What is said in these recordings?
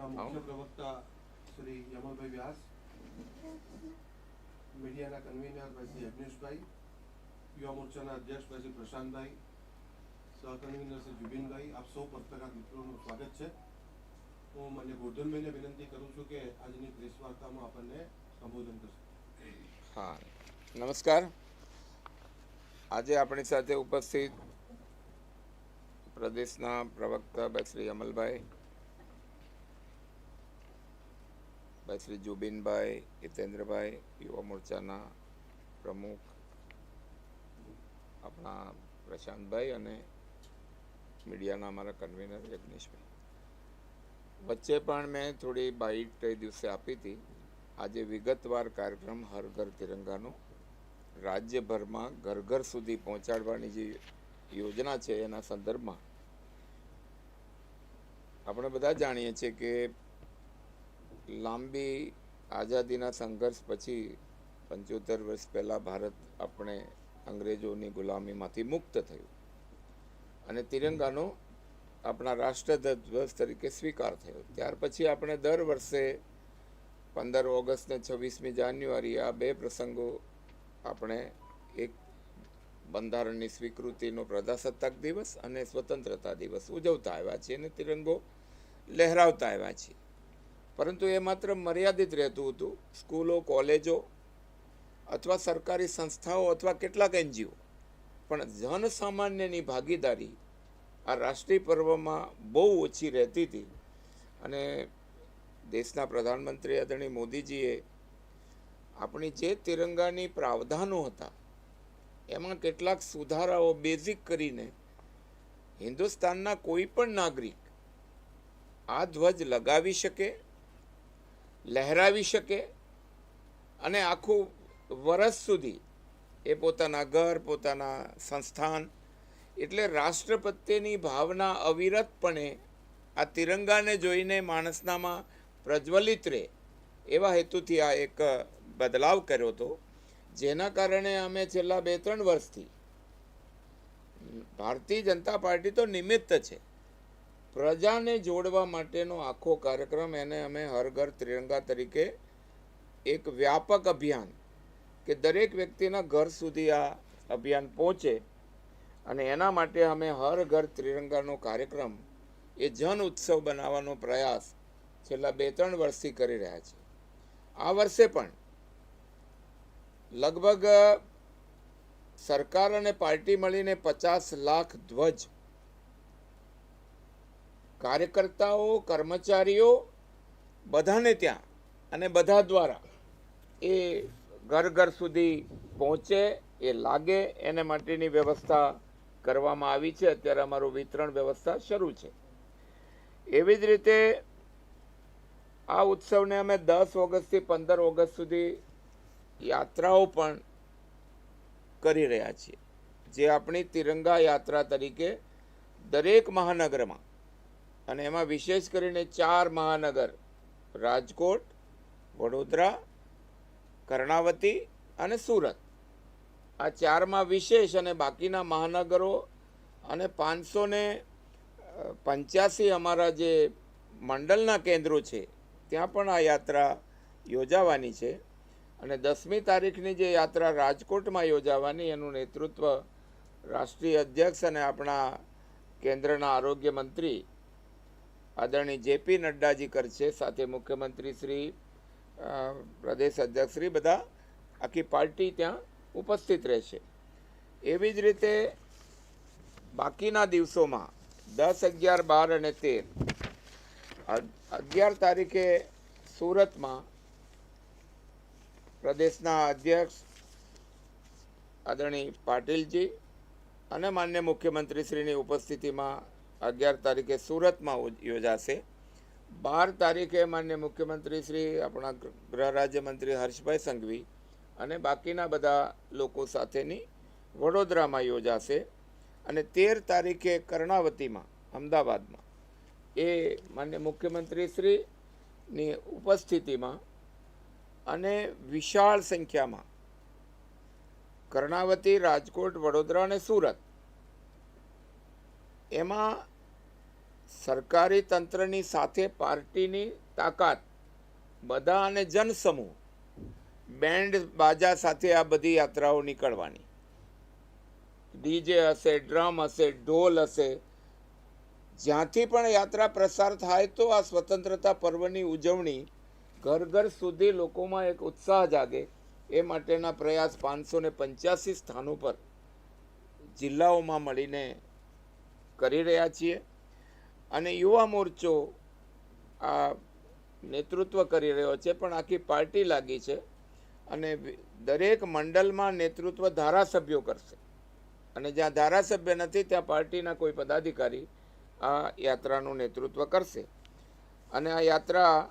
પ્રદેશના મુખ્ય પ્રવક્તા શ્રી યમલભાઈ વ્યાસ મીડિયાના કન્વીનર ભાઈ શ્રી યજ્ઞેશભાઈ યુવા મોરચાના અધ્યક્ષ ભાઈ શ્રી પ્રશાંતભાઈ સહકન્વીનર શ્રી જુબિનભાઈ આપ સૌ પત્રકાર મિત્રોનું સ્વાગત છે. હું મને ગોરધનભાઈને વિનંતી કરું છું કે આજની પ્રેસ વાર્તામાં આપણને સંબોધન કરશે. હા. નમસ્કાર. આજે આપણી સાથે ઉપસ્થિત પ્રદેશના પ્રવક્તા શ્રી અમલભાઈ ભાઈ શ્રી જુબિનભાઈ હિતેન્દ્રભાઈ યુવા મોરચાના પ્રમુખ આપણા પ્રશાંતભાઈ અને મીડિયાના અમારા કન્વીનર યજ્ઞેશભાઈ વચ્ચે પણ મેં થોડી બાઇટ એ દિવસે આપી હતી. આજે વિગતવાર કાર્યક્રમ હર ઘર તિરંગાનો. રાજ્યભરમાં ઘર ઘર સુધી પહોંચાડવાની જે યોજના છે એના સંદર્ભમાં આપણે બધા જાણીએ છીએ કે લાંબી આઝાદીના સંઘર્ષ પછી પંચોતેર વર્ષ પહેલાં ભારત આપણે અંગ્રેજોની ગુલામીમાંથી મુક્ત થયું. અને તિરંગાનો આપણા રાષ્ટ્રધ્વજ તરીકે સ્વીકાર થયો. ત્યાર પછી આપણે દર વર્ષે પંદર ઓગસ્ટ ને છવ્વીસમી જાન્યુઆરી આ બે પ્રસંગો આપણે એક બંધારણની સ્વીકૃતિનો પ્રજાસત્તાક દિવસ અને સ્વતંત્રતા દિવસ ઉજવતા આવ્યા છીએ અને તિરંગો લહેરાવતા આવ્યા છીએ. પરંતુ એ માત્ર મર્યાદિત રહેતું હતું. સ્કૂલો, કોલેજો અથવા સરકારી સંસ્થાઓ અથવા કેટલાક એનજીઓ. પણ જનસામાન્યની ભાગીદારી આ રાષ્ટ્રીય પર્વમાં બહુ ઓછી રહેતી હતી. અને દેશના પ્રધાનમંત્રી આદરણીય મોદીજીએ આપણી જે તિરંગાની પ્રાવધાનો હતા, એમાં કેટલાક સુધારાઓ બેઝિક કરીને હિન્દુસ્તાનના કોઈ પણ નાગરિક આ ધ્વજ લગાવી શકે લહેરાવી શકે અને આખું વર્ષ સુધી એ પોતાના ઘર, પોતાના સંસ્થાન એટલે રાષ્ટ્ર પ્રત્યેની ભાવના અવિરતપણે આ તિરંગાને જોઈને માણસનામાં પ્રજ્વલિત રહે એવા હેતુથી આ એક બદલાવ કર્યો હતો. જેના કારણે અમે છેલ્લા બે ત્રણ વર્ષથી ભારતીય જનતા પાર્ટી તો નિમિત્ત છે. પ્રજાને જોડવા માટેનો આખો કાર્યક્રમ એને અમે હર ઘર ત્રિરંગા તરીકે એક વ્યાપક અભિયાન કે દરેક વ્યક્તિના ઘર સુધી આ અભિયાન પહોંચે અને એના માટે અમે હર ઘર ત્રિરંગાનો કાર્યક્રમ એ જન ઉત્સવ બનાવવાનો પ્રયાસ છેલ્લા બે ત્રણ વર્ષથી કરી રહ્યા છે. આ વર્ષે પણ લગભગ સરકાર અને પાર્ટી મળીને પચાસ લાખ ધ્વજ કાર્યકર્તાઓ, કર્મચારીઓ બધાને ત્યાં અને બધા દ્વારા એ ઘર ઘર સુધી પહોંચે, એ લાગે, એને માટેની વ્યવસ્થા કરવામાં આવી છે. અત્યારે અમારું વિતરણ વ્યવસ્થા શરૂ છે. એવી જ રીતે આ ઉત્સવને અમે દસ ઓગસ્ટથી પંદર ઓગસ્ટ સુધી યાત્રાઓ પણ કરી રહ્યા છીએ. જે આપણી તિરંગા યાત્રા તરીકે દરેક મહાનગરમાં અને એમાં વિશેષ કરીને ચાર મહાનગર, રાજકોટ, વડોદરા, કર્ણાવતી અને સુરત. આ ચારમાં વિશેષ અને બાકીના મહાનગરો અને પાંચસો ને પંચ્યાસી અમારા જે મંડળના કેન્દ્રો છે, ત્યાં પણ આ યાત્રા યોજાવાની છે. અને દસમી તારીખની જે યાત્રા રાજકોટમાં યોજાવાની, એનું નેતૃત્વ રાષ્ટ્રીય અધ્યક્ષ અને આપણા કેન્દ્રના આરોગ્ય મંત્રી આદરણીય જેપી નડ્ડાજી કરશે, સાથે મુખ્યમંત્રી શ્રી પ્રદેશ અધ્યક્ષ શ્રી બધા આખી પાર્ટી ત્યાં ઉપસ્થિત રહેશે. એવી જ રીતે બાકીના દિવસોમાં દસ અગિયાર બાર અને તેર અગિયાર તારીખે સુરતમાં પ્રદેશના અધ્યક્ષ આદરણીય પાટીલજી અને માન્ય મુખ્યમંત્રીશ્રીની ઉપસ્થિતિમાં અગિયાર તારીખે સુરતમાં યોજાશે. બાર તારીખે માન્ય મુખ્યમંત્રી શ્રી, આપણા ગૃહ રાજ્યમંત્રી હર્ષભાઈ સંઘવી અને બાકીના બધા લોકો સાથેની વડોદરામાં યોજાશે અને તેર તારીખે કર્ણાવતીમાં, અમદાવાદમાં. એ માન્ય મુખ્યમંત્રી શ્રીની ઉપસ્થિતિમાં અને વિશાળ સંખ્યામાં કર્ણાવતી, રાજકોટ, વડોદરા અને સુરત, એમાં સરકારી તંત્રની સાથે પાર્ટીની તાકાત, બધા અને જનસમૂહ, બેન્ડ બાજા સાથે આ બધી યાત્રાઓ નીકળવાની. ડીજે હશે, ડ્રમ હશે, ઢોલ હશે, જ્યાંથી પણ યાત્રા પ્રસાર થાય તો આ સ્વતંત્રતા પર્વની ઉજવણી ઘર ઘર સુધી લોકોમાં એક ઉત્સાહ જાગે એ માટેના પ્રયાસ પાંચસો ને પંચ્યાસી સ્થાનો પર જિલ્લાઓમાં મળીને કરી રહ્યા છીએ. અને યુવા મોરચો આ નેતૃત્વ કરી રહ્યો છે, પણ આખી પાર્ટી લાગી છે અને દરેક મંડળમાં નેતૃત્વ ધારાસભ્યો કરશે. અને જ્યાં ધારાસભ્ય નથી, ત્યાં પાર્ટીના કોઈ પદાધિકારી આ યાત્રાનું નેતૃત્વ કરશે. અને આ યાત્રા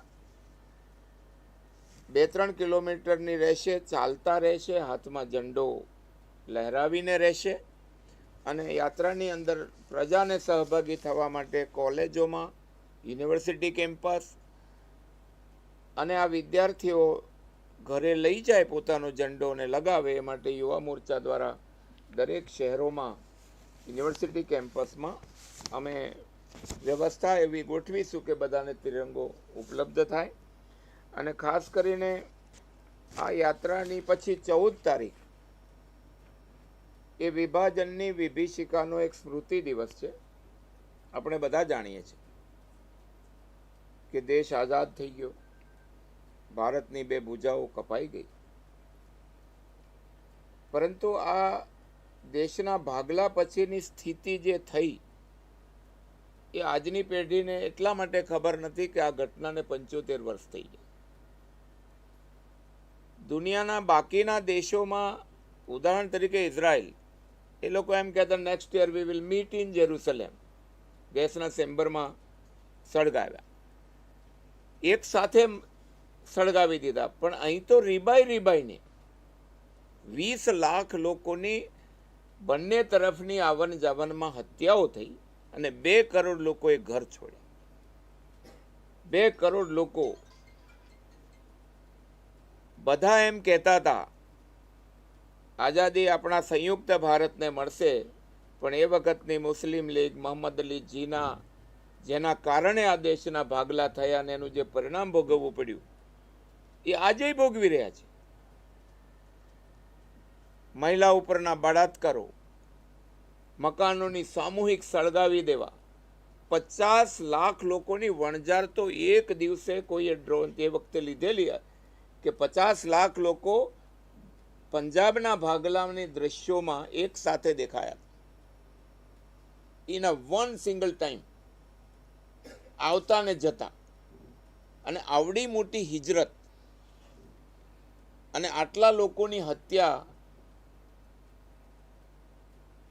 બે ત્રણ કિલોમીટરની રહેશે, ચાલતા રહેશે, હાથમાં ઝંડો લહેરાવીને રહેશે. અને યાત્રાની અંદર પ્રજાને સહભાગી થવા માટે કોલેજોમાં, યુનિવર્સિટી કેમ્પસ અને આ વિદ્યાર્થીઓ ઘરે લઈ જાય પોતાનો ઝંડો અને લગાવે એ માટે યુવા મોરચા દ્વારા દરેક શહેરોમાં, યુનિવર્સિટી કેમ્પસમાં અમે વ્યવસ્થા એવી ગોઠવીશું કે બધાને તિરંગો ઉપલબ્ધ થાય. અને ખાસ કરીને આ યાત્રાની પછી ચૌદ તારીખ એ વિભાજનની વિભીષિકાનો એક સ્મૃતિ દિવસ છે. આપણે બધા જાણીએ છીએ કે દેશ આઝાદ થઈ ગયો. ભારતની બે ભુજાઓ કપાઈ ગઈ. પરંતુ આ દેશના ભાગલા પછીની સ્થિતિ જે થઈ, એ આજની પેઢીને એટલા માટે ખબર નથી કે આ ઘટનાને પંચોતેર વર્ષ થઈ ગયા. દુનિયાના બાકીના દેશોમાં, ઉદાહરણ તરીકે ઇઝરાયલ એ લોકો એમ કહેતા next year we will meet in Jerusalem ગેસના ચેમ્બરમાં સળગાવ્યા. એક સાથે સળગાવી દીધા. પણ અહીં તો રીબાઈ રીબાઈની વીસ લાખ લોકોની બંને તરફની આવન જાવનમાં હત્યાઓ થઈ અને બે કરોડ લોકોએ ઘર છોડ્યા. બે કરોડ લોકો બધા એમ કહેતા હતા આઝાદી આપણા સંયુક્ત ભારતને મળશે, પણ એ વખતની મુસ્લિમ લીગ મોહમ્મદ અલી જીના જેના કારણે આ દેશના ભાગલા થયા અને એનું જે પરિણામ ભોગવવું પડ્યું, એ આજે ભોગવી રહ્યા છે. મહિલા ઉપરના બળાત્કારો, મકાનોની સામૂહિક સળગાવી દેવા, પચાસ લાખ લોકોની વણઝાર તો એક દિવસે કોઈએ ડ્રોન તે વખતે લીધેલી કે પચાસ લાખ લોકો પંજાબના ભાગલાની દ્રશ્યોમાં એક સાથે દેખાયા. In a one single time આવતા ને જતા. અને આવડી મોટી હિજરત. અને આટલા લોકોની હત્યા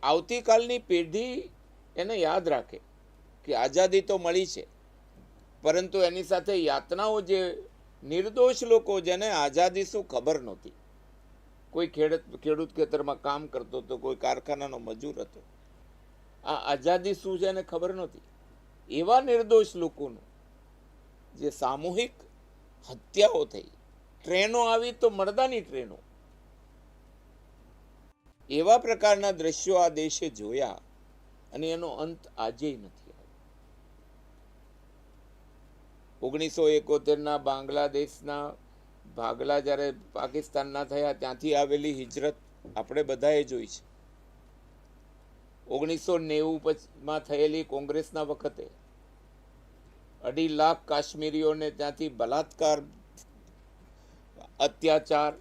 આવતીકાલની પેઢી એને યાદ રાખે કે આઝાદી તો મળી છે. પરંતુ એની સાથે યાતનાઓ જે નિર્દોષ લોકો જેને આઝાદી શું ખબર નહોતી. કોઈ ખેડૂત ખેડૂત ખેતરમાં કામ કરતો હતો, કોઈ કારખાનાનો મજૂર હતો. આ આઝાદી શું છે એને ખબર નહોતી. એવા નિર્દોષ લોકોનું જે સામૂહિક હત્યાઓ થઈ. ટ્રેનો આવી તો મરદાની ટ્રેનો. એવા પ્રકારના દ્રશ્યો આ દેશે જોયા અને એનો અંત આજે નથી આવ્યો. ઓગણીસો એકોતેરના બાંગ્લાદેશના ભાગલા જ્યારે પાકિસ્તાનના થયા, ત્યાંથી આવેલી હિજરત આપણે બધાએ જોઈ છે. ઓગણીસો નેવું પછીમાં થયેલી કોંગ્રેસના વખતે અઢી લાખ કાશ્મીરીઓને ત્યાંથી બલાત્કાર, અત્યાચાર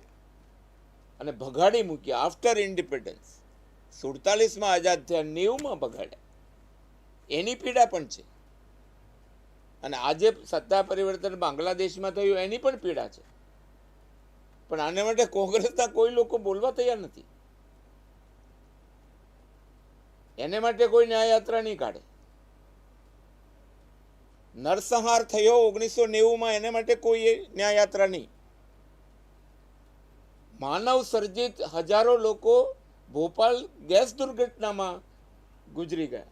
અને ભગાડી મૂક્યા. આફ્ટર ઇન્ડિપેન્ડન્સ સુડતાલીસમાં આઝાદ થયા, નેવુંમાં ભગાડ્યા. એની પીડા પણ છે. અને આજે સત્તા પરિવર્તન બાંગ્લાદેશમાં થયું, એની પણ પીડા છે. પણ આને માટે કોંગ્રેસના કોઈ લોકો બોલવા તૈયાર નથી. એને માટે કોઈ ન્યાયયાત્રા નહીં કાઢે. નરસંહાર થયો ઓગણીસો નેવુંમાં, એને માટે કોઈ ન્યાયયાત્રા નહીં. માનવ સર્જિત હજારો લોકો ભોપાલ ગેસ દુર્ઘટનામાં ગુજરી ગયા.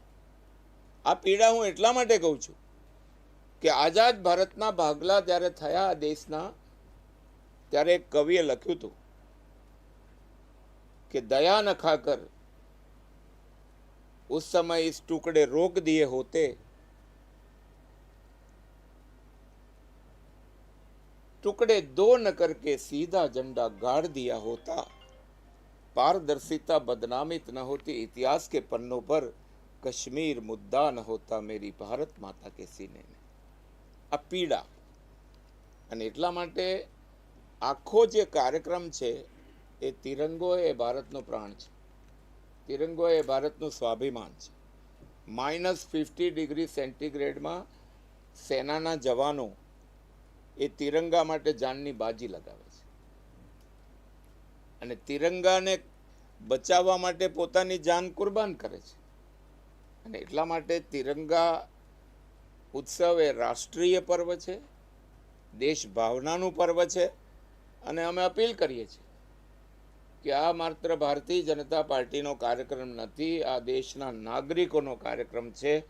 આ પીડા હું એટલા માટે કહું છું કે આઝાદ ભારતના ભાગલા જ્યારે થયા દેશના ત્યારે એક કવિએ લખ્યું હતું કે દયા ન ખાકર उस समय इस टुकड़े रोक दिए होते टुकड़े दो न करके सीधा झंडा गाड़ दिया होता पारदर्शिता बदनामित न होती इतिहास के पन्नों पर कश्मीर मुद्दा न होता मेरी भारत माता के सीने में આ પીડા અને એટલા માટે આખો જે કાર્યક્રમ છે, એ તિરંગો એ ભારતનો પ્રાણ છે. તિરંગો એ ભારતનું સ્વાભિમાન છે. માઇનસ ફિફ્ટી ડિગ્રી સેન્ટીગ્રેડમાં સેનાના જવાનો એ તિરંગા માટે જાનની બાજી લગાવે છે. અને તિરંગાને બચાવવા માટે પોતાની જાન કુરબાન કરે છે. અને એટલા માટે તિરંગા ઉત્સવ એ રાષ્ટ્રીય પર્વ છે. દેશ ભાવનાનું પર્વ છે. અને અમે અપીલ કરીએ છીએ કે આ માત્ર ભારતીય જનતા પાર્ટીનો કાર્યક્રમ નથી, આ દેશના નાગરિકોનો કાર્યક્રમ છે.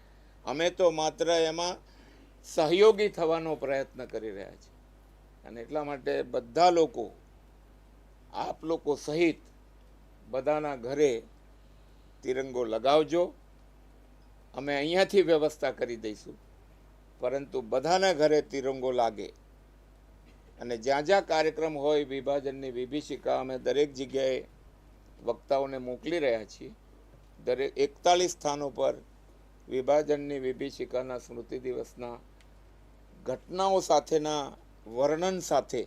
અમે તો માત્ર એમાં સહયોગી થવાનો પ્રયત્ન કરી રહ્યા છીએ. અને એટલા માટે બધા લોકો, આપ લોકો સહિત બધાના ઘરે તિરંગો લગાવજો. અમે અહીંયાથી વ્યવસ્થા કરી દઈશું. પરંતુ બધાના ઘરે તિરંગો લાગે અને જ્યાં જ્યાં કાર્યક્રમ હોય, વિભાજનની વિભીષિકા અમે દરેક જગ્યાએ વક્તાઓને મોકલી રહ્યા છીએ. દરેક એકતાલીસ સ્થાનો પર વિભાજનની વિભીષિકાના સ્મૃતિ દિવસના ઘટનાઓ સાથેના વર્ણન સાથે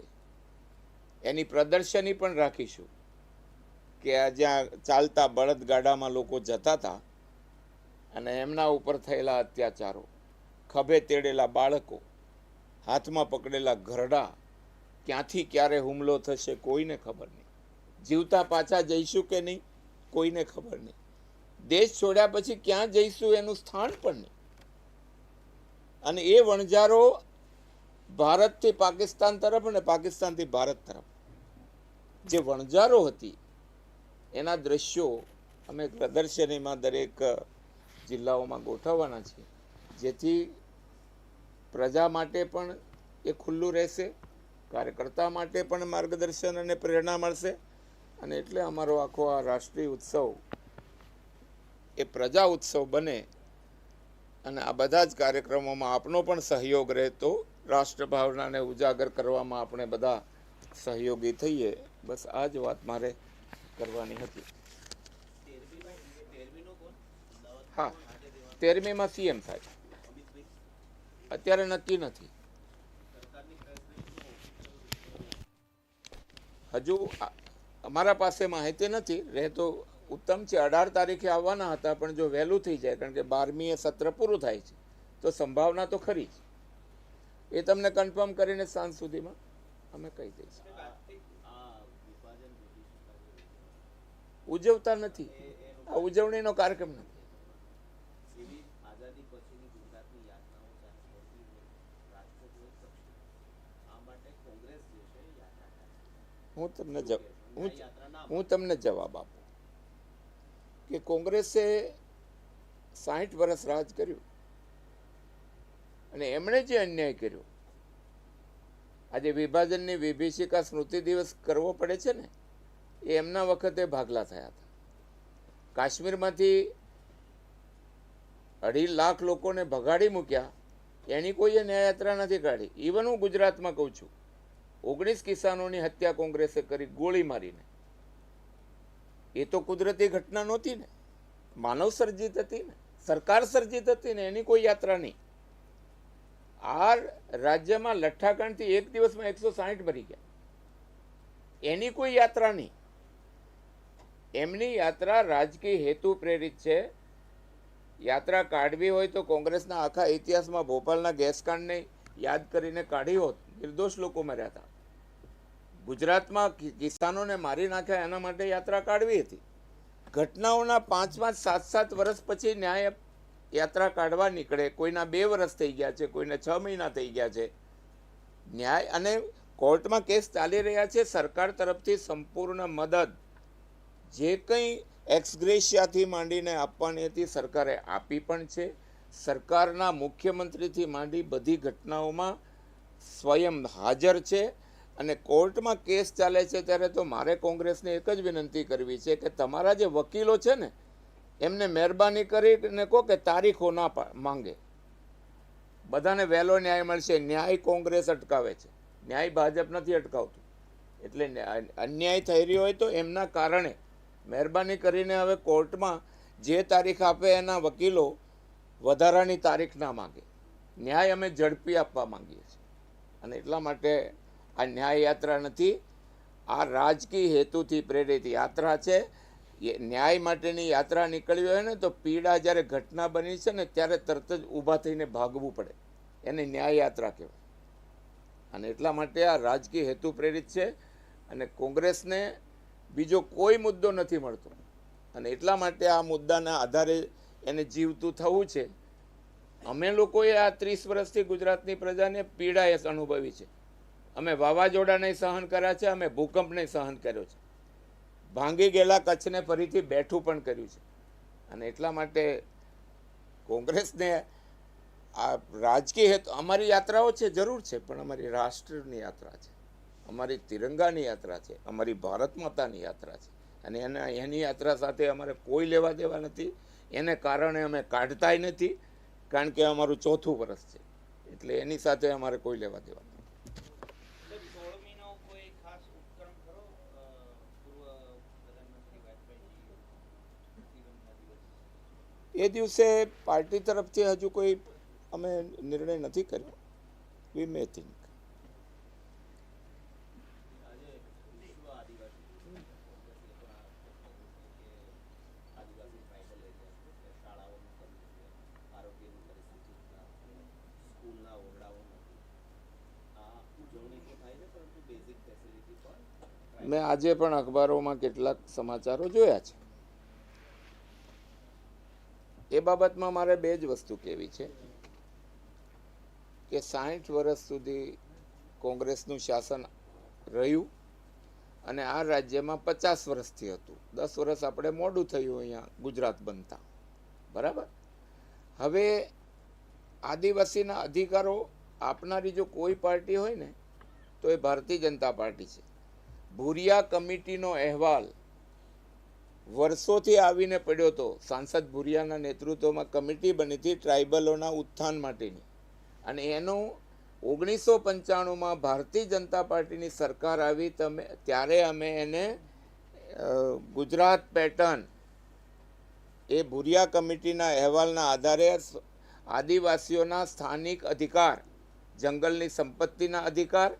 એની પ્રદર્શની પણ રાખીશું કે આ જ્યાં ચાલતા બળદગાડામાં લોકો જતા હતા અને એમના ઉપર થયેલા અત્યાચારો, ખભે તેડેલા બાળકો, હાથમાં પકડેલા ઘરડા ક્યાંથી ક્યારે હુમલો થશે કોઈને ખબર નહીં. જીવતા પાછા જઈશું કે નહીં, કોઈને ખબર નહીં. દેશ છોડ્યા પછી ક્યાં જઈશું એનું સ્થાન પણ નહીં. અને એ વણજારો ભારતથી પાકિસ્તાન તરફ અને પાકિસ્તાનથી ભારત તરફ. જે વણજારો હતી, એના દ્રશ્યો અમે પ્રદર્શનીમાં દરેક જિલ્લાઓમાં ગોઠવવાના છીએ. જેથી પ્રજા માટે પણ એ ખુલ્લું રહેશે. કાર્યકર્તા માટે પણ માર્ગદર્શન અને પ્રેરણા મળશે. અને એટલે અમારો આખો આ રાષ્ટ્રીય ઉત્સવ એ પ્રજા ઉત્સવ બને. અને આ બધા જ કાર્યક્રમોમાં આપનો પણ સહયોગ રહે તો રાષ્ટ્રભાવનાને ઉજાગર કરવામાં આપણે બધા સહયોગી થઈએ. બસ આ જ વાત મારે કરવાની હતી. હા, તેરમીમાં સીએમ થાય. અત્યારે નક્કી નથી. હજુ અમારા પાસે માહિતી નથી રહેતો ઉત્તમ છે. અઢાર તારીખે આવવાના હતા, પણ જો વહેલું થઈ જાય, કારણ કે બારમીએ સત્ર પૂરું થાય છે, તો સંભાવના તો ખરી જ. એ તમને કન્ફર્મ કરીને સાંજ સુધીમાં અમે કહી દઈશું. ઉજવતા નથી. આ ઉજવણીનો કાર્યક્રમ નથી એવી આઝાદી પછીની ગુજરાતની યાતનાઓ ચાલી હતી રાષ્ટ્રદ્રોહ પક્ષી આ માટે કોંગ્રેસ જે છે એ યાત્રા કરે હું તમને હું તમને જવાબ આપું. કે કોંગ્રેસે સાહીઠ વર્ષ રાજ કર્યું અને એમણે જે અન્યાય કર્યો. આજે વિભાજનની વિભીષિકા સ્મૃતિ દિવસ કરવો પડે છે ને, એ એમના વખતે ભાગલા થયા હતા. કાશ્મીરમાંથી અઢી લાખ લોકોને ભગાડી મૂક્યા, એની કોઈએ ન્યાયયાત્રા નથી કાઢી. ઇવન હું ગુજરાતમાં કહું છું ઓગણીસ કિસાનોની હત્યા કોંગ્રેસે કરી, ગોળી મારીને. એ તો કુદરતી ઘટના નહોતી ને. માનવ સર્જિત હતી ને. સરકાર સર્જિત હતી ને, એની કોઈ યાત્રા નહીં. આ રાજ્યમાં લઠ્ઠાકાંડથી એક દિવસમાં એકસો સાહીઠ ભરી ગયા. એની કોઈ યાત્રા નહીં. એમની યાત્રા રાજકીય હેતુ પ્રેરિત છે. યાત્રા કાઢવી હોય તો કોંગ્રેસના આખા ઇતિહાસમાં ભોપાલના ગેસકાંડને યાદ કરીને કાઢી હોત. નિર્દોષ લોકો મર્યા હતા. ગુજરાતમાં કિસાનોને મારી નાખ્યા એના માટે યાત્રા કાઢવી હતી. ઘટનાઓના પાંચ પાંચ સાત સાત વર્ષ પછી ન્યાય યાત્રા કાઢવા નીકળે. કોઈના બે વર્ષ થઈ ગયા છે, કોઈને છ મહિના થઈ ગયા છે. ન્યાય અને કોર્ટમાં કેસ ચાલી રહ્યા છે. સરકાર તરફથી સંપૂર્ણ મદદ જે કંઈ એક્સગ્રેશિયાથી માંડીને આપવાની હતી સરકારે આપી પણ છે. સરકારના મુખ્યમંત્રીથી માંડી બધી ઘટનાઓમાં સ્વયં હાજર છે. અને કોર્ટમાં કેસ ચાલે છે ત્યારે તો મારે કોંગ્રેસને એક જ વિનંતી કરવી છે કે તમારા જે વકીલો છે ને, એમને મહેરબાની કરીને કહો કે તારીખો ના માંગે. બધાને વહેલો ન્યાય મળશે. ન્યાય કોંગ્રેસ અટકાવે છે. ન્યાય ભાજપ નથી અટકાવતું. એટલે અન્યાય થઈ રહ્યો હોય તો એમના કારણે મહેરબાની કરીને હવે કોર્ટમાં જે તારીખ આપે એના વકીલો વધારાની તારીખ ના માંગે. ન્યાય અમે ઝડપી આપવા માંગીએ છીએ. અને એટલા માટે આ ન્યાય યાત્રા નથી, આ રાજકીય હેતુથી પ્રેરિત યાત્રા છે. એ ન્યાય માટેની યાત્રા નીકળવી હોય ને તો પીડા જ્યારે ઘટના બની છે ને ત્યારે તરત જ ઊભા થઈને ભાગવું પડે. એને ન્યાય યાત્રા કહેવાય. અને એટલા માટે આ રાજકીય હેતુ પ્રેરિત છે અને કોંગ્રેસને બીજો કોઈ મુદ્દો નથી મળતો. અને એટલા માટે આ મુદ્દાના આધારે એને જીવતું થવું છે. અમે લોકોએ આ ત્રીસ વર્ષથી ગુજરાતની પ્રજાને પીડા અનુભવી છે. અમે વાવાઝોડાને સહન કર્યા છે, અમે ભૂકંપને સહન કર્યો છે. ભાંગી ગયેલા કચ્છને ફરીથી બેઠું પણ કર્યું છે. અને એટલા માટે કોંગ્રેસને આ રાજકીય હેતુ, અમારી યાત્રાઓ છે, જરૂર છે, પણ અમારી રાષ્ટ્રની યાત્રા છે. અમારી તિરંગાની યાત્રા છે, અમારી ભારત માતાની યાત્રા છે. અને એના, એની યાત્રા સાથે અમારે કોઈ લેવા દેવા નથી. એને કારણે અમે કાઢતાય નથી, કારણ કે અમારું ચોથું વર્ષ છે. એટલે એની સાથે અમારે કોઈ લેવા દેવા નથી સાહેબ સોળમીનો કોઈ ખાસ ઉપક્રમ ખરો અ, પૂર્વ પ્રધાનમંત્રી વાજપેયીજી તિરંગા દિવસ એ દિવસે પાર્ટી તરફથી હજુ કોઈ અમે નિર્ણય નથી કર્યો. વી મે થિંક મેં આજે પણ અખબારોમાં કેટલાક સમાચારો જોયા છે. એ બાબતમાં મારે બે જ વસ્તુ કહેવી છે કે સાઠ વર્ષ સુધી કોંગ્રેસનું શાસન રહ્યું અને આ રાજ્યમાં પચાસ વર્ષથી હતું. દસ વર્ષ આપણે મોડું થયું અહીંયા ગુજરાત બનતા. બરાબર? હવે આદિવાસીના અધિકારો આપનારી જો કોઈ પાર્ટી હોય ને, તો એ ભારતીય જનતા પાર્ટી છે. ભૂરિયા કમિટીનો અહેવાલ વર્ષોથી આવીને પડ્યો હતો સાંસદ ભુરિયાના નેતૃત્વમાં કમિટી બની હતી ટ્રાઇબલોના ઉત્થાન માટેની. અને એનું ઓગણીસો પંચાણુંમાં ભારતીય જનતા પાર્ટીની સરકાર આવી, તમે ત્યારે અમે એને ગુજરાત પેટર્ન એ ભુરિયા કમિટીના અહેવાલના આધારે આદિવાસીઓના સ્થાનિક અધિકાર, જંગલની સંપત્તિના અધિકાર,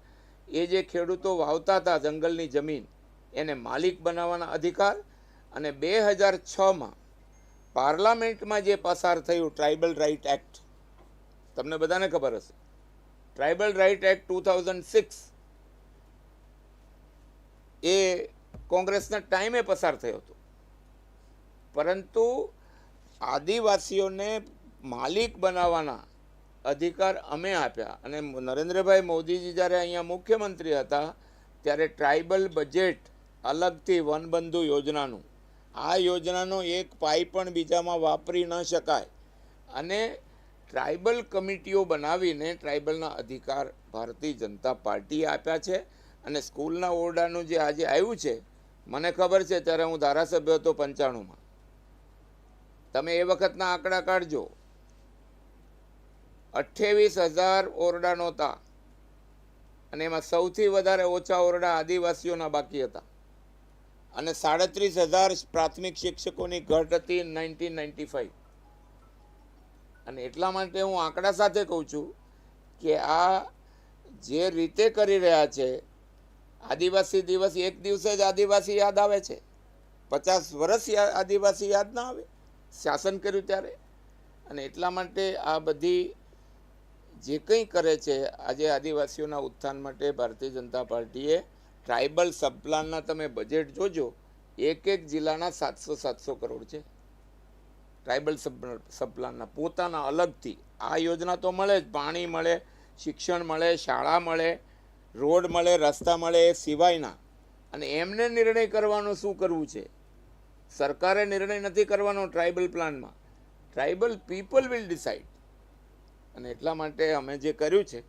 એ જે ખેડૂતો વાવતા હતા જંગલની જમીન, એને માલિક બનાવવાના અધિકાર અને બે હજાર છમાં પાર્લામેન્ટમાં જે પસાર થયું ટ્રાઇબલ રાઇટ એક્ટ તમને બધાને ખબર હશે. Tribal right act two thousand six એ કોંગ્રેસના ટાઈમે પસાર થયો હતો. પરંતુ આદિવાસીઓને માલિક બનાવવાના અધિકાર અમે આપ્યા અને નરેન્દ્રભાઈ મોદીજી જ્યારે અહીંયા મુખ્યમંત્રી હતા, ત્યારે ટ્રાઇબલ બજેટ અલગથી વનબંધુ યોજનાનું આ યોજનાનો એક પાઈ પણ બીજામાં વાપરી ન શકાય. અને ટ્રાઇબલ કમિટીઓ બનાવીને ટ્રાઇબલના અધિકાર ભારતીય જનતા પાર્ટીએ આપ્યા છે અને સ્કૂલના ઓરડાનું જે આજે આવ્યું છે, મને ખબર છે, ત્યારે હું ધારાસભ્ય હતો પંચાણુંમાં. તમે એ વખતના આંકડા કાઢજો. અઠ્ઠાવીસ હજાર ઓરડા નહોતા. અને એમાં સૌથી વધારે ઓછા ઓરડા આદિવાસીઓના બાકી હતા. અને સાડત્રીસ હજાર પ્રાથમિક શિક્ષકોની ઘટ હતી નાઇન્ટીન નાઇન્ટી ફાઈવ અને એટલા માટે હું આંકડા સાથે કહું છું કે આ જે રીતે કરી રહ્યા છે, આદિવાસી દિવસ એક દિવસે જ આદિવાસી યાદ આવે છે. પચાસ વર્ષ આદિવાસી યાદ ના આવે, શાસન કર્યું ત્યારે. અને એટલા માટે આ બધી જે કંઈ કરે છે, આજે આદિવાસીઓના ઉત્થાન માટે ભારતીય જનતા પાર્ટીએ ટ્રાઇબલ સબપ્લાનના તમે બજેટ જોજો, એક એક જિલ્લાના સાતસો સાતસો કરોડ છે. ટ્રાઇબલ સબ સબપ્લાનના પોતાના અલગથી. આ યોજના તો મળે જ, પાણી મળે, શિક્ષણ મળે, શાળા મળે, રોડ મળે, રસ્તા મળે એ સિવાયના. અને એમને નિર્ણય કરવાનો શું કરવું છે? સરકારે નિર્ણય નથી કરવાનો ટ્રાઇબલ પ્લાનમાં. Tribal people will decide. અને એટલા માટે અમે જે કર્યું છે,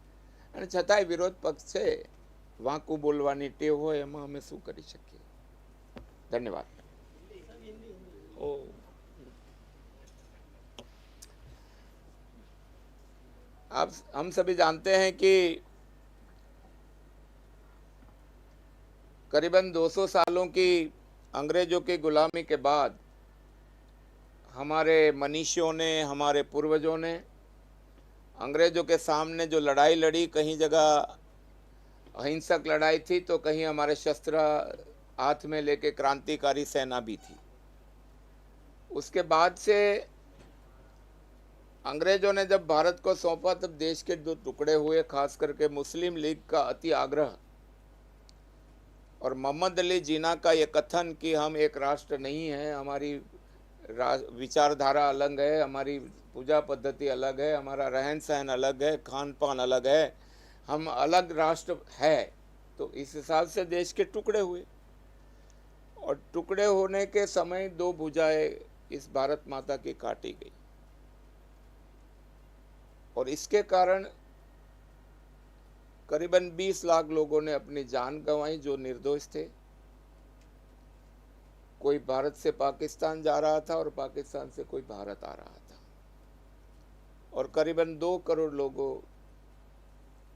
અને છતાંય વિરોધ પક્ષ છે વાંકું બોલવાની ટેવ હોય એમાં અમે શું કરી શકીએ ધન્યવાદ ઓ आप हम सभी जानते हैं कि करीबन 200 सालों की अंग्रेजों की गुलामी के बाद हमारे मनीषियों ने हमारे पूर्वजों ने अंग्रेजों के सामने जो लड़ाई लड़ी कहीं जगह अहिंसक लड़ाई थी तो कहीं हमारे शस्त्र हाथ में लेके क्रांतिकारी सेना भी थी। उसके बाद से अंग्रेज़ों ने जब भारत को सौंपा, तब देश के दो टुकड़े हुए, खास करके मुस्लिम लीग का अति आग्रह और मोहम्मद अली जीना का ये कथन कि हम एक राष्ट्र नहीं है, हमारी विचारधारा अलग है, हमारी पूजा पद्धति अलग है, हमारा रहन सहन अलग है खान पान अलग है हम अलग राष्ट्र है तो इस हिसाब से देश के टुकड़े हुए। और टुकड़े होने के समय दो भुजाएँ इस भारत माता की काटी गई। और इसके कारण करीबन 20 लाख लोगों ने अपनी जान गंवाई जो निर्दोष थे। कोई भारत से पाकिस्तान जा रहा था और पाकिस्तान से कोई भारत आ रहा था। और करीबन दो करोड़ लोगों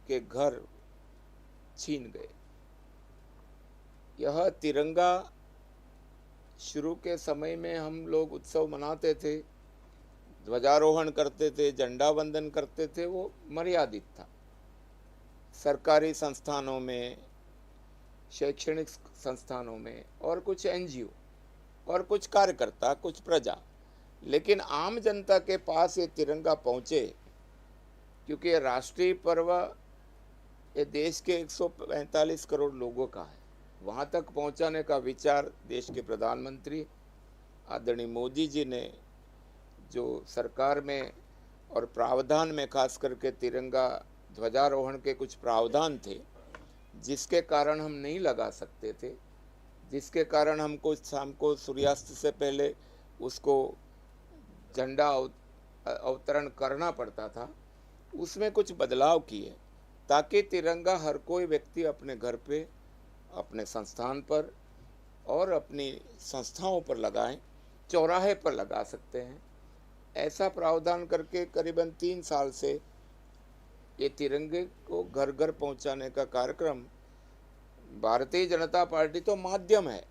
के घर छीन गए। यह तिरंगा शुरू के समय में हम लोग उत्सव मनाते थे, ध्वजारोहण करते थे, झंडा वंदन करते थे, वो मर्यादित था। सरकारी संस्थानों में, शैक्षणिक संस्थानों में और कुछ एनजीओ और कुछ कार्यकर्ता, कुछ प्रजा। लेकिन आम जनता के पास ये तिरंगा पहुँचे क्योंकि राष्ट्रीय पर्व ये देश के 145 करोड़ लोगों का है। वहाँ तक पहुँचाने का विचार देश के प्रधानमंत्री आदरणीय मोदी जी ने जो सरकार में और प्रावधान में, खास करके तिरंगा ध्वजारोहण के कुछ प्रावधान थे, जिसके कारण हम नहीं लगा सकते थे, जिसके कारण हमको शाम को सूर्यास्त से पहले उसको झंडा अव- अवतरण करना पड़ता था, उसमें कुछ बदलाव किए। ताकि तिरंगा हर कोई व्यक्ति अपने घर पे, अपने संस्थान पर और अपनी संस्थाओं पर लगाएँ, चौराहे पर लगा सकते हैं। ऐसा प्रावधान करके करीबन तीन साल से ये तिरंगे को घर घर पहुँचाने का कार्यक्रम भारतीय जनता पार्टी तो माध्यम है,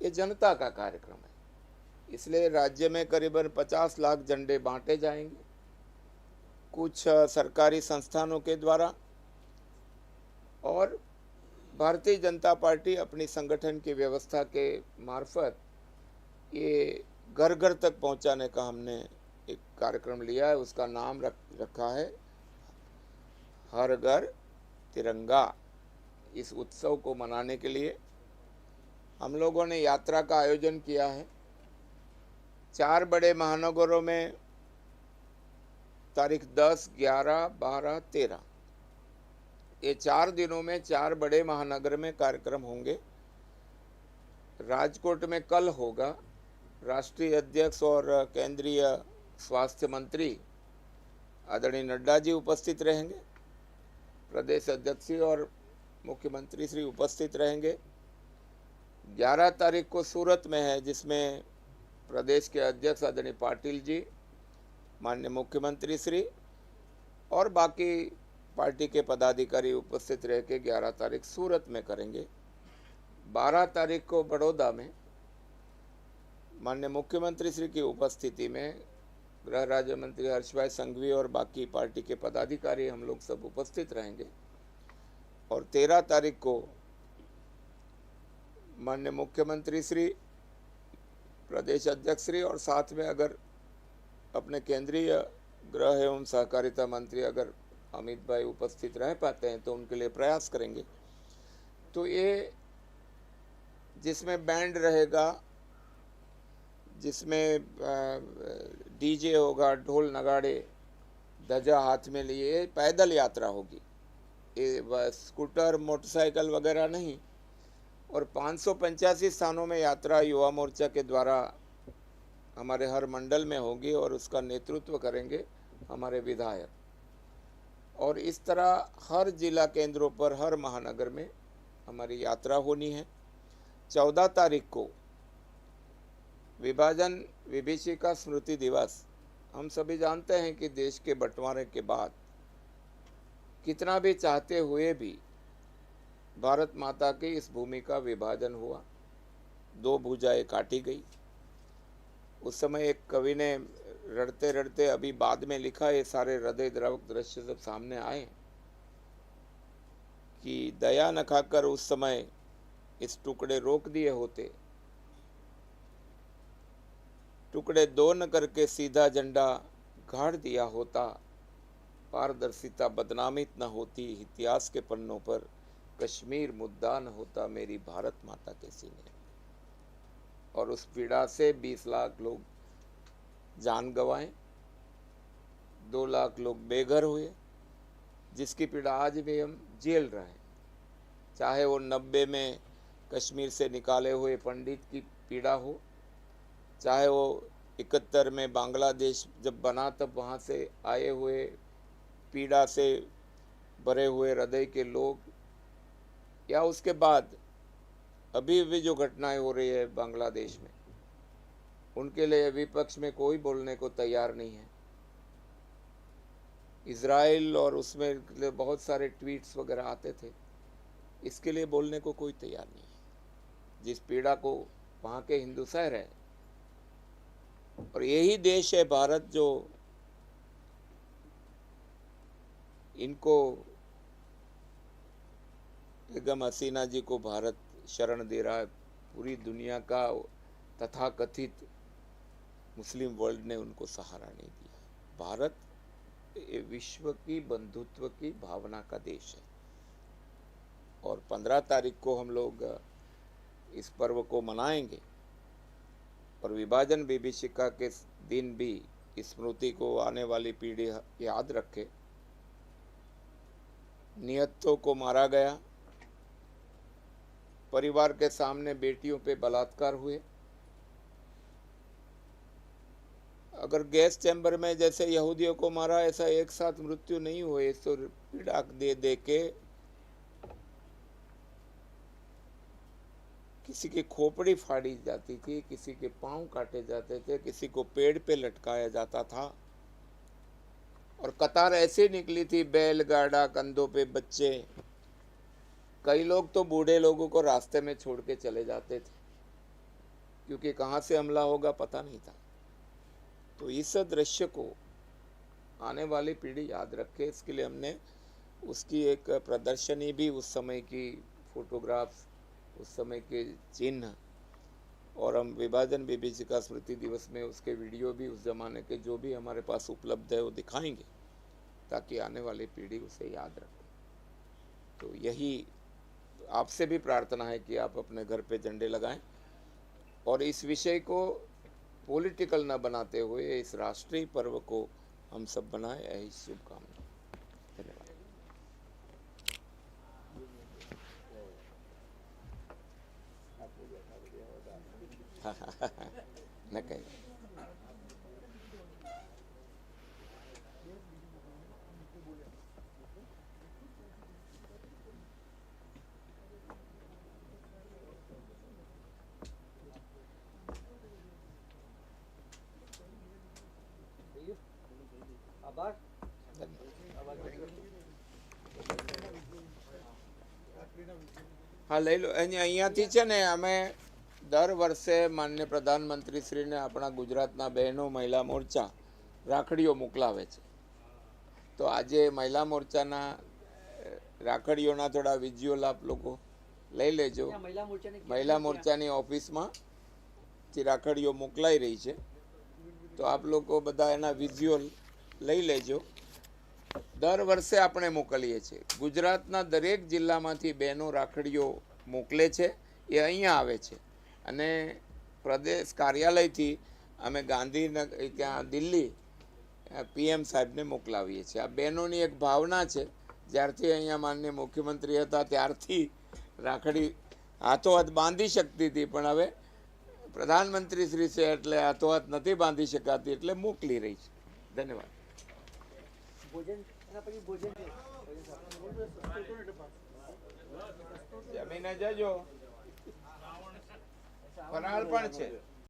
ये जनता का कार्यक्रम है। इसलिए राज्य में करीबन 50 लाख झंडे बांटे जाएँगे। कुछ सरकारी संस्थानों के द्वारा और भारतीय जनता पार्टी अपनी संगठन की व्यवस्था के मार्फत ये घर घर तक पहुँचाने का हमने एक कार्यक्रम लिया है उसका नाम रख रखा है हर घर तिरंगा। इस उत्सव को मनाने के लिए हम लोगों ने यात्रा का आयोजन किया है। चार बड़े महानगरों में तारीख 10, 11, 12, 13 ये चार दिनों में चार बड़े महानगर में कार्यक्रम होंगे। राजकोट में कल होगा। राष्ट्रीय अध्यक्ष और केंद्रीय स्वास्थ्य मंत्री आदरणीय नड्डा जी उपस्थित रहेंगे। प्रदेश अध्यक्ष और मुख्यमंत्री श्री उपस्थित रहेंगे। 11 तारीख को सूरत में है, जिसमें प्रदेश के अध्यक्ष आदरणीय पाटिल जी, माननीय मुख्यमंत्री श्री और बाकी पार्टी के पदाधिकारी उपस्थित रह के 11 तारीख सूरत में करेंगे। 12 तारीख को बड़ौदा में माननीय मुख्यमंत्री श्री की उपस्थिति में गृह राज्य मंत्री हर्ष भाई संघवी और बाकी पार्टी के पदाधिकारी हम लोग सब उपस्थित रहेंगे। और तेरह तारीख को माननीय मुख्यमंत्री श्री, प्रदेश अध्यक्ष श्री और साथ में अगर अपने केंद्रीय गृह एवं सहकारिता मंत्री अगर अमित भाई उपस्थित रह पाते हैं तो उनके लिए प्रयास करेंगे। तो ये जिसमें बैंड रहेगा, जिसमें डीजे होगा, ढोल नगाड़े धजा हाथ में लिए पैदल यात्रा होगी। ये स्कूटर, मोटरसाइकिल वगैरह नहीं, और पाँच स्थानों में यात्रा युवा मोर्चा के द्वारा हमारे हर मंडल में होगी और उसका नेतृत्व करेंगे हमारे विधायक। और इस तरह हर जिला केंद्रों पर, हर महानगर में हमारी यात्रा होनी है। चौदह तारीख को विभाजन विभीषिका स्मृति दिवस। हम सभी जानते हैं कि देश के बंटवारे के बाद कितना भी चाहते हुए भी भारत माता की इस भूमि का विभाजन हुआ। दो भुजाएँ काटी गई। उस समय एक कवि ने रड़ते रड़ते अभी बाद में लिखा ये सारे हृदय द्रवक दृश्य सब सामने आए कि दया न खाकर उस समय इस टुकड़े रोक दिए होते। टुकड़े दो न करके सीधा झंडा गाड़ दिया होता। पारदर्शिता बदनामित न होती, इतिहास के पन्नों पर कश्मीर मुद्दा न होता मेरी भारत माता के सीने। और उस पीड़ा से 20 लाख लोग जान गंवाए। दो लाख लोग बेघर हुए, जिसकी पीड़ा आज भी हम झेल रहे हैं। चाहे वो नब्बे में कश्मीर से निकाले हुए पंडित की पीड़ा हो, चाहे वो इकहत्तर में बांग्लादेश जब बना तब वहाँ से आए हुए पीड़ा से भरे हुए हृदय के लोग, या उसके बाद अभी भी जो घटनाएँ हो रही है बांग्लादेश में। उनके लिए विपक्ष में कोई बोलने को तैयार नहीं है। इसराइल और उसमें बहुत सारे ट्वीट्स वगैरह आते थे। इसके लिए बोलने को कोई तैयार नहीं है। जिस पीड़ा को वहाँ के हिंदू सह रहे और यही देश है भारत जो इनको बेगम हसीना जी को भारत शरण दे रहा है। पूरी दुनिया का तथाकथित मुस्लिम वर्ल्ड ने उनको सहारा नहीं दिया। भारत विश्व की बंधुत्व की भावना का देश है। और पंद्रह तारीख को हम लोग इस पर्व को मनाएँगे। और विभाजन विभीषिका के दिन भी स्मृति को आने वाली पीढ़ी याद रखे। नियतों को मारा गया। परिवार के सामने बेटियों पे बलात्कार हुए। अगर गैस चैम्बर में जैसे यहूदियों को मारा, ऐसा एक साथ मृत्यु नहीं हुए तो पीड़ा दे दे के किसी की खोपड़ी फाड़ी जाती थी, किसी के पाँव काटे जाते थे, किसी को पेड़ पे लटकाया जाता था। और कतार ऐसे निकली थी बैलगाड़ा कंधों पे बच्चे। कई लोग तो बूढ़े लोगों को रास्ते में छोड़ के चले जाते थे, क्योंकि कहाँ से हमला होगा पता नहीं था। तो इस दृश्य को आने वाली पीढ़ी याद रखे। इसके लिए हमने उसकी एक प्रदर्शनी भी उस समय की फोटोग्राफ्स उस समय के चिन्ह और हम विभाजन विभीषिका स्मृति दिवस में उसके वीडियो भी उस जमाने के जो भी हमारे पास उपलब्ध है वो दिखाएँगे, ताकि आने वाली पीढ़ी उसे याद रखे। तो यही आपसे भी प्रार्थना है कि आप अपने घर पे झंडे लगाएँ और इस विषय को पॉलिटिकल ना बनाते हुए इस राष्ट्रीय पर्व को हम सब बनाए, यही शुभकामना धन्यवाद। न कहीं હા લઈ લો. અહીંયા અહીંયાથી છે ને અમે દર વર્ષે માન્ય પ્રધાનમંત્રીશ્રીને આપણા ગુજરાતના બહેનો મહિલા મોરચા રાખડીઓ મોકલાવે છે. તો આજે મહિલા મોરચાના રાખડીઓના થોડા વિઝ્યુઅલ આપ લોકો લઈ લેજો. મહિલા મોરચાની ઓફિસમાં જે રાખડીઓ મોકલાઈ રહી છે. તો આપ લોકો બધા એના વિઝ્યુઅલ લઈ લેજો. દર વર્ષે આપણે મોકલીએ છીએ. ગુજરાતના દરેક જિલ્લામાંથી બહેનો રાખડીઓ મોકલે છે, એ અહીંયા આવે છે. અને પ્રદેશ કાર્યાલયથી અમે ગાંધીનગર ત્યાં દિલ્હી પીએમ સાહેબને મોકલાવીએ છીએ. આ બહેનોની એક ભાવના છે, જ્યારથી અહીંયા માનનીય મુખ્યમંત્રી હતા, ત્યારથી રાખડી હાથો હાથ બાંધી શકતી હતી, પણ હવે પ્રધાનમંત્રી શ્રી છે એટલે હાથો હાથ નથી બાંધી શકાતી, એટલે મોકલી રહી છે. ધન્યવાદ. ભોજન પછી ભોજન જમીને જજો. ફરાળ પણ છે.